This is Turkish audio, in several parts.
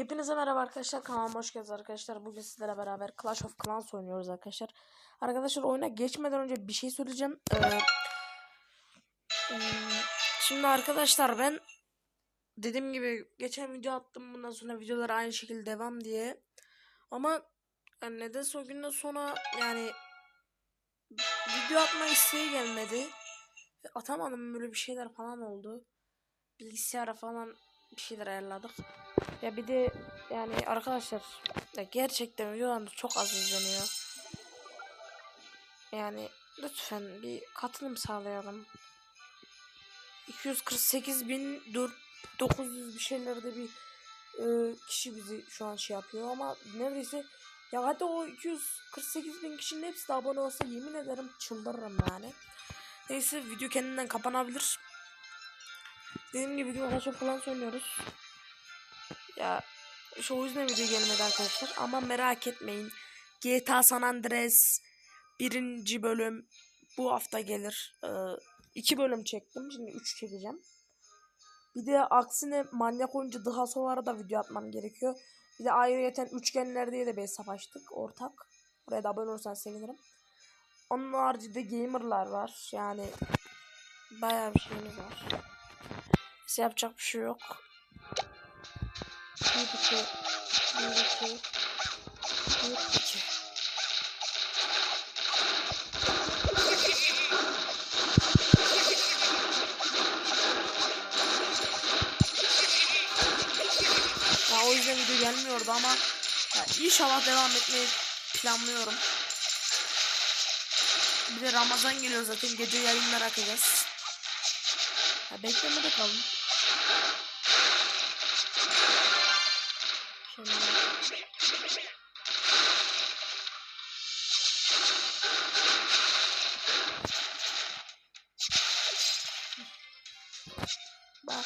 Hepinize merhaba arkadaşlar kanalıma hoş geldiniz arkadaşlar. Bugün sizlerle beraber Clash of Clans oynuyoruz arkadaşlar. Arkadaşlar oyuna geçmeden önce bir şey söyleyeceğim. Ee, hmm, şimdi arkadaşlar ben dediğim gibi geçen video attım bundan sonra videolar aynı şekilde devam diye. Ama yani nedense o günden sonra yani video atma isteği gelmedi. Atamadım böyle bir şeyler falan oldu. Bilgisayara falan bir şeyler ayarladık. Ya bir de yani arkadaşlar ya gerçekten videolarımız çok az izleniyor. Yani lütfen bir katılım sağlayalım. 248 bin 900 bir şeylerde bir e, kişi bizi şu an şey yapıyor ama neredeyse ya hadi o 248 bin kişinin hepsi de abone olsa yemin ederim çıldırırım yani. Neyse video kendinden kapanabilir. Dediğim gibi bugün Clash of Clans oynuyoruz. Ya şu yüzden video gelmedi arkadaşlar. Ama merak etmeyin. GTA San Andreas birinci bölüm bu hafta gelir. Ee, iki bölüm çektim. Şimdi üç çekeceğim. Bir de aksine manyak oyuncu daha sonra da video atmam gerekiyor. Bir de ayrıyeten üçgenler diye de bir hesap açtık. Ortak. Oraya da abone olursan sevinirim. Onun haricinde gamerlar var. Yani bayağı bir şeyimiz var. Neyse yapacak bir şey yok. Bir iki, bir iki, bir iki. Ya o yüzden video gelmiyordu ama ya inşallah devam etmeyi planlıyorum. Bir de Ramazan geliyor zaten gece yayınlar açacağız. Ya beklemede kalın. Şimdi bak.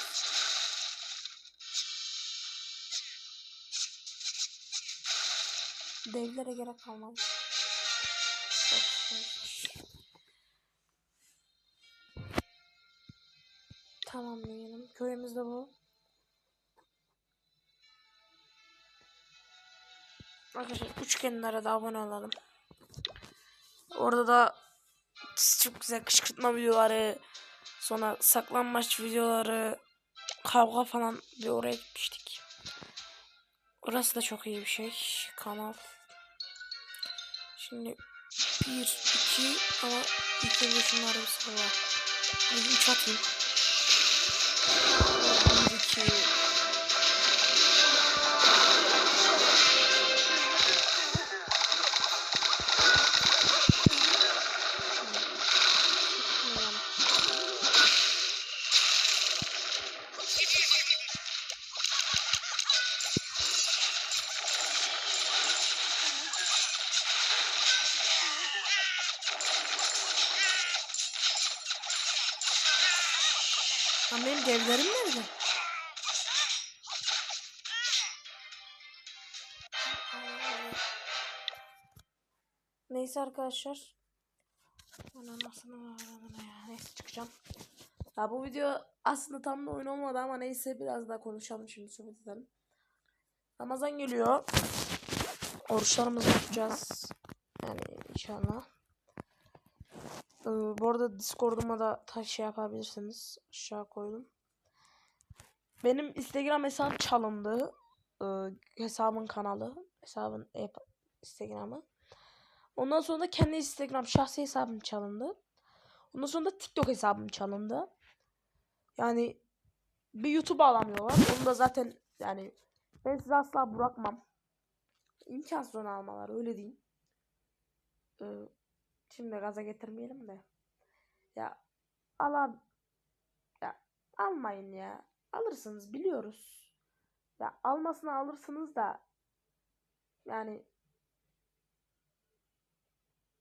Devlere gerek bak. Tamamlayalım. Köyümüz de bu. Arkadaşlar üçgenlere de abone olalım. Orada da çok güzel kışkırtma videoları, sonra saklanmaç videoları, kavga falan bir oraya gitmiştik. Orası da çok iyi bir şey. Kanal. Şimdi bir, iki ama ilk önce şunları bir salla. Bir üç atayım. Lan benim devlerim nerede? Neyse arkadaşlar. Neyse çıkacağım. Ya bu video aslında tam da oyun olmadı ama neyse biraz daha konuşalım şimdi sohbet edelim. Ramazan geliyor. Oruçlarımızı tutacağız. Yani inşallah. Ee, bu arada Discord'uma da ta şey yapabilirsiniz. Aşağı koydum. Benim Instagram hesabım çalındı. Ee, hesabın kanalı. Hesabın Instagram'ı. Ondan sonra da kendi Instagram şahsi hesabım çalındı. Ondan sonra da TikTok hesabım çalındı. Yani bir YouTube alamıyorlar. Onu da zaten yani ben sizi asla bırakmam. İmkansız onu almalar öyle diyeyim. Ee, Şimdi gaza getirmeyelim de. Ya ala ya almayın ya. Alırsınız biliyoruz. Ya almasını alırsınız da yani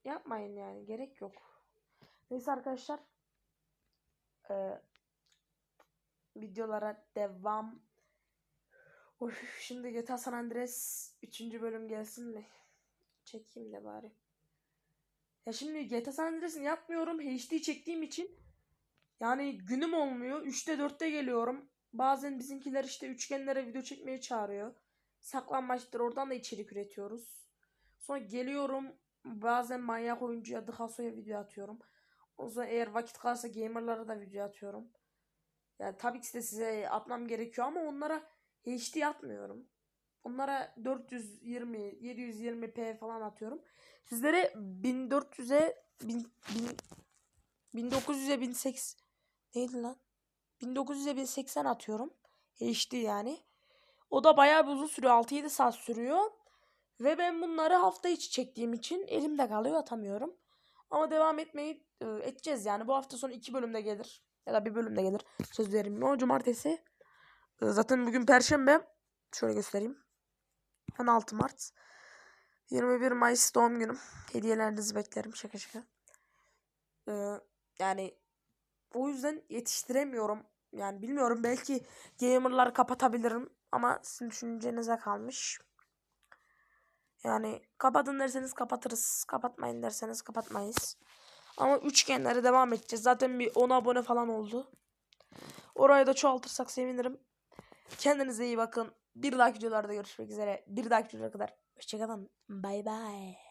yapmayın yani gerek yok. Neyse arkadaşlar. Ee, videolara devam. Of, şimdi GTA San Andreas 3. bölüm gelsin mi? Çekeyim de bari. Ya şimdi GTA San Andreas'ını yapmıyorum. HD çektiğim için yani günüm olmuyor. 3'te 4'te geliyorum. Bazen bizimkiler işte üçgenlere video çekmeye çağırıyor. saklanmaçtır. Oradan da içerik üretiyoruz. Sonra geliyorum bazen manyak oyuncuya Dıhaso'ya video atıyorum. O zaman eğer vakit kalırsa gamerlara da video atıyorum. Yani tabii ki de size atmam gerekiyor ama onlara HD atmıyorum. Onlara 420, 720p falan atıyorum. Sizlere 1400'e 1000, 1000 1900'e 1080 neydi lan? 1900'e 1080 atıyorum. HD yani. O da bayağı bir uzun sürüyor. 6-7 saat sürüyor. Ve ben bunları hafta içi çektiğim için elimde kalıyor atamıyorum. Ama devam etmeyi e, edeceğiz yani. Bu hafta sonu iki bölümde gelir. Ya da bir bölümde gelir. Söz veririm. O cumartesi. E, zaten bugün perşembe. Şöyle göstereyim. 16 Mart. 21 Mayıs doğum günüm. Hediyelerinizi beklerim. Şaka şaka. E, yani o yüzden yetiştiremiyorum. Yani bilmiyorum belki gamer'lar kapatabilirim ama sizin düşüncenize kalmış. Yani kapatın derseniz kapatırız. Kapatmayın derseniz kapatmayız. Ama üçgenlere devam edeceğiz. Zaten bir 10 abone falan oldu. Orayı da çoğaltırsak sevinirim. Kendinize iyi bakın. Bir dahaki videolarda görüşmek üzere. Bir dahaki videolara kadar. Hoşçakalın. Bay bay.